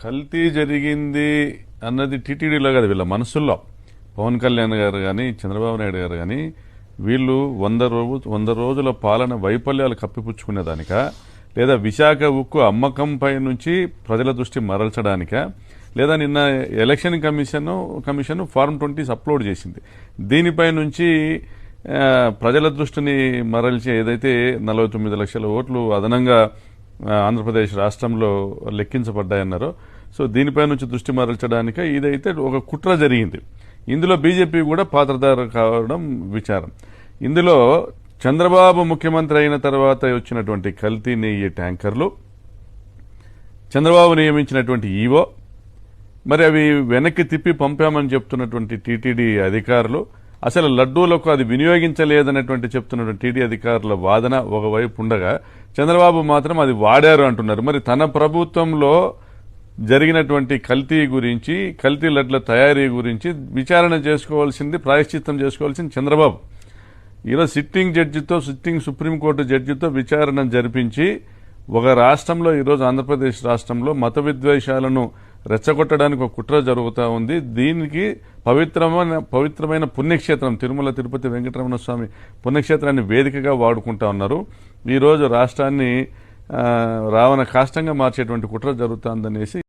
కల్తీ జరిగింది అన్నది టీటీడీలో కాదు వీళ్ళ మనసుల్లో. పవన్ కళ్యాణ్ గారు కానీ చంద్రబాబు నాయుడు గారు కానీ వీళ్ళు వంద రోజు వంద రోజుల పాలన వైఫల్యాలు కప్పిపుచ్చుకునేదానిక లేదా విశాఖ ఉక్కు అమ్మకంపై నుంచి ప్రజల దృష్టి మరల్చడానిక? లేదా నిన్న election commission commission form twenties upload చేసింది. దీనిపై నుంచి ప్రజల దృష్టిని మరల్చి ఏదైతే నలభై తొమ్మిది లక్షల ఓట్లు అదనంగా ఆంధ్రప్రదేశ్ రాష్ట్రంలో లెక్కించబడ్డాయన్నారు. సో దీనిపై నుంచి దృష్టి మరల్చడానిక ఇదైతే ఒక కుట్ర జరిగింది. ఇందులో బీజేపీ కూడా పాత్రధార కావడం విచారం. ఇందులో చంద్రబాబు ముఖ్యమంత్రి అయిన తర్వాత వచ్చినటువంటి కల్తీ నెయ్యి ట్యాంకర్లు చంద్రబాబు నియమించినటువంటి ఈవో మరి అవి వెనక్కి తిప్పి పంపామని చెప్తున్నటువంటి టీటీడీ అధికారులు అసలు లడ్డూలకు అది వినియోగించలేదన్నటువంటి చెప్తున్నటువంటి టీడీ అధికారుల వాదన ఒకవైపు ఉండగా చంద్రబాబు మాత్రం అది వాడారు అంటున్నారు. మరి తన ప్రభుత్వంలో జరిగినటువంటి కల్తీ గురించి కల్తీ లడ్ల తయారీ గురించి విచారణ చేసుకోవాల్సింది ప్రాయశ్చిత్తం చేసుకోవాల్సింది చంద్రబాబు. ఈరోజు సిట్టింగ్ జడ్జితో సిట్టింగ్ సుప్రీంకోర్టు జడ్జితో విచారణ జరిపించి ఒక రాష్ట్రంలో ఈరోజు ఆంధ్రప్రదేశ్ రాష్ట్రంలో మత విద్వేషాలను రెచ్చగొట్టడానికి ఒక కుట్ర జరుగుతూ ఉంది. దీనికి పవిత్రమైన పవిత్రమైన పుణ్యక్షేత్రం తిరుమల తిరుపతి వెంకటరమణ స్వామి పుణ్యక్షేత్రాన్ని వేదికగా వాడుకుంటా ఉన్నారు. ఈరోజు రాష్ట్రాన్ని రావణ కాష్టంగా మార్చేటువంటి కుట్ర జరుగుతుందనేసి